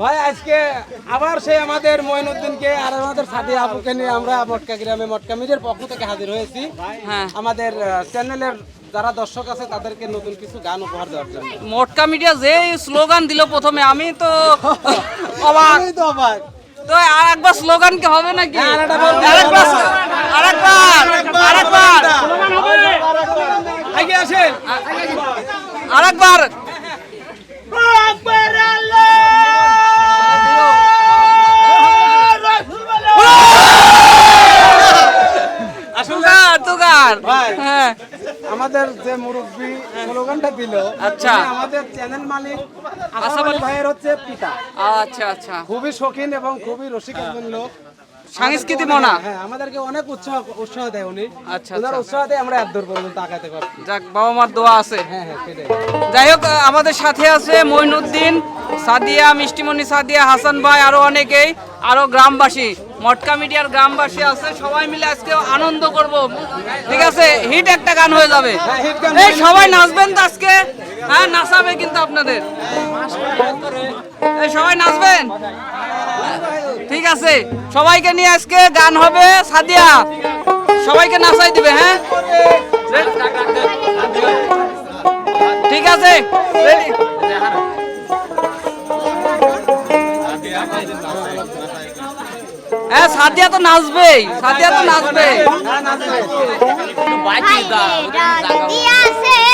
ভাই আজকে আবার সেই আমাদের মঈনুদ্দিনকে আর আমাদের সাথী আপুকে নিয়ে আমরা মটকা গ্রামে মটকা মিডিয়ার পক্ষ থেকে হাজির হয়েছি। হ্যাঁ। আমাদের চ্যানেলের যারা দর্শক আছে তাদেরকে নতুন কিছু গান উপহার দেওয়ার জন্য। মোটকা মিডিয়া যে স্লোগান দিল প্রথমে আমি তো অবাক। তো অবাক। তো আর একবার স্লোগান কি হবে নাকি? আরেকবার হবে। আরেকবার আরেকবার আগে আসেন। আরেকবার আসলে তুগার তুগার ভাই। হ্যাঁ আমাদের যে মুরব্বী স্লোগানটা দিল আচ্ছা। আমাদের চ্যানেল মালিক আসাম আলী। ভাইয়ের হচ্ছে পিতা। আচ্ছা আচ্ছা। খুবই শৌখিন এবং খুবই রসিক একজন লোক সাংস্কৃতিক মনা। হ্যাঁ আমাদেরকে অনেক উৎসাহ উৎসাহ দেয় উনি। আচ্ছা, ওনার আচ্ছা। উৎসাহ দেয় আমরা এত দূর পর্যন্ত তাকাতে পারছি যাক বাবা মার দোয়া আছে। হ্যাঁ হ্যাঁ সেটাই। যাই হোক আমাদের সাথে আছে মইনুদ্দিন সাদিয়া মিষ্টিমণি সাদিয়া হাসান ভাই আরও অনেকেই। আরও গ্রামবাসী মটকা মিডিয়ার গ্রামবাসী আছে সবাই মিলে আজকে আনন্দ করব। ঠিক আছে? হিট একটা গান হয়ে যাবে। হ্যাঁ, এই সবাই নাচবেন তো আজকে। হ্যাঁ নাচাবে কিন্তু আপনাদের। এই সবাই নাচবেন? ঠিক আছে। সবাইকে নিয়ে আজকে গান হবে সাদিয়া। সবাইকে নাচাই দিবে হ্যাঁ? ঠিক আছে? হ্যাঁ সাদিয়া তো নাচবেই সাদিয়া তো নাচবে রইব না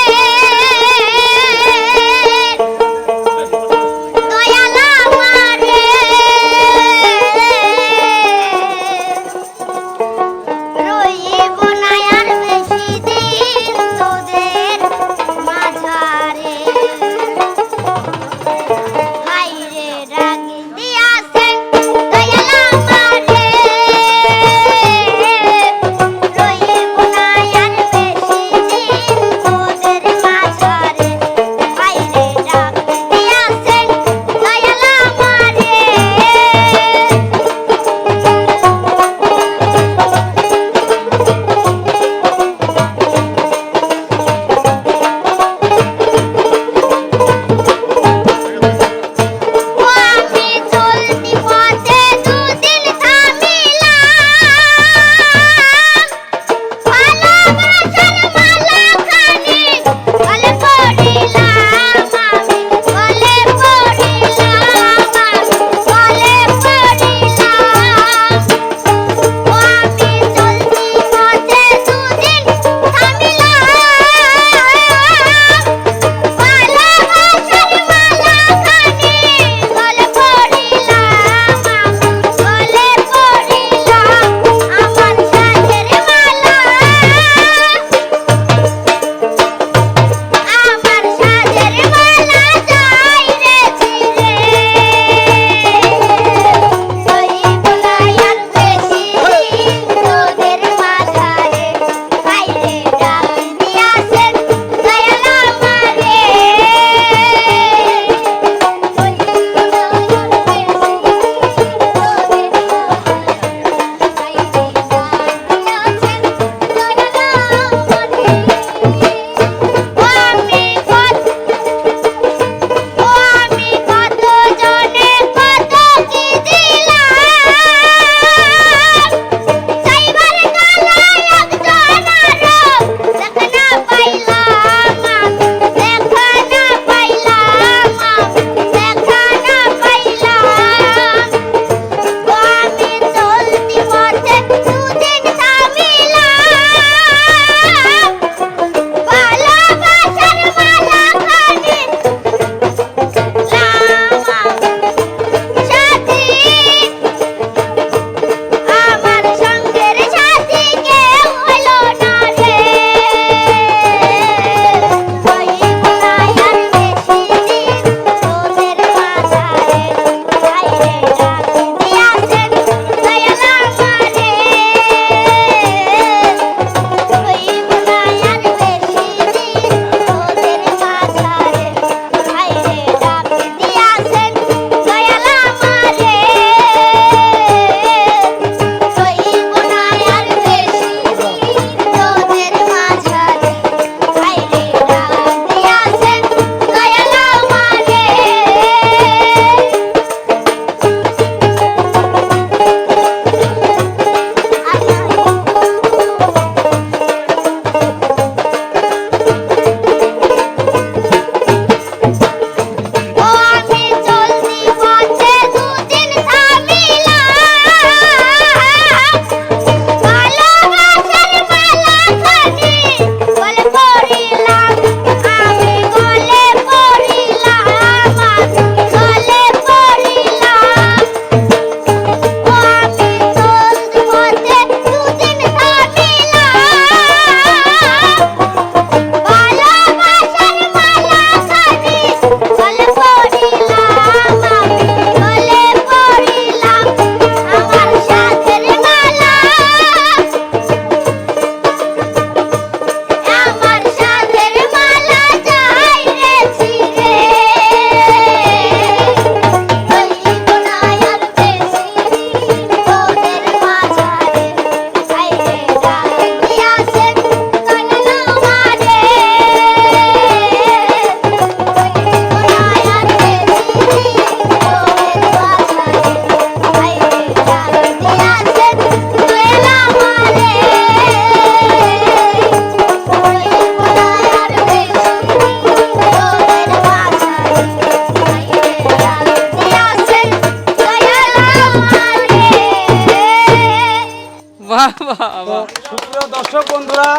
সুপ্রিয় দর্শক বন্ধুরা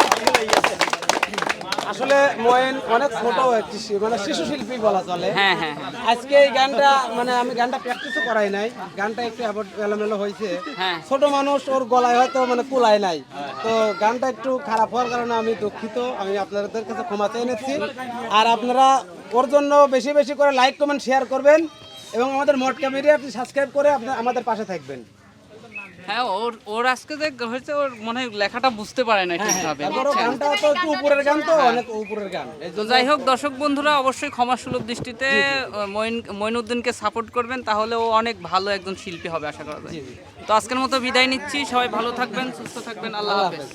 আসলে ময়েন অনেক ছোট একটি মানে শিশু শিল্পী বলা চলে। হ্যাঁ হ্যাঁ হ্যাঁ। আজকে এই গানটা মানে আমি গানটা প্র্যাকটিসও করাই নাই। গানটা একটু এলোমেলো হয়েছে। হ্যাঁ। ছোট মানুষ ওর গলায় হয়তো মানে কুলায় নাই। তো গানটা একটু খারাপ হওয়ার কারণে আমি দুঃখিত। আমি আপনাদের কাছে ক্ষমা চেয়ে নিচ্ছি। আর আপনারা ওর জন্য বেশি বেশি করে লাইক কমেন্ট শেয়ার করবেন। এবং আমাদের মটকা মিডিয়া আপনি সাবস্ক্রাইব করে আপনার আমাদের পাশে থাকবেন। হ্যাঁ ওর ওর আজকে যে হয়েছে ওর মনে হয় লেখাটা বুঝতে পারে না ঠিকভাবে। গানটা তো একটু উপরের গান তো অনেক উপরের গান। তো যাই হোক দর্শক বন্ধুরা অবশ্যই ক্ষমাসুলভ দৃষ্টিতে মঈনুদ্দিনকে সাপোর্ট করবেন তাহলে ও অনেক ভালো একজন শিল্পী হবে আশা করা যায়। তো আজকের মতো বিদায় নিচ্ছি সবাই ভালো থাকবেন সুস্থ থাকবেন আল্লাহ হাফেজ।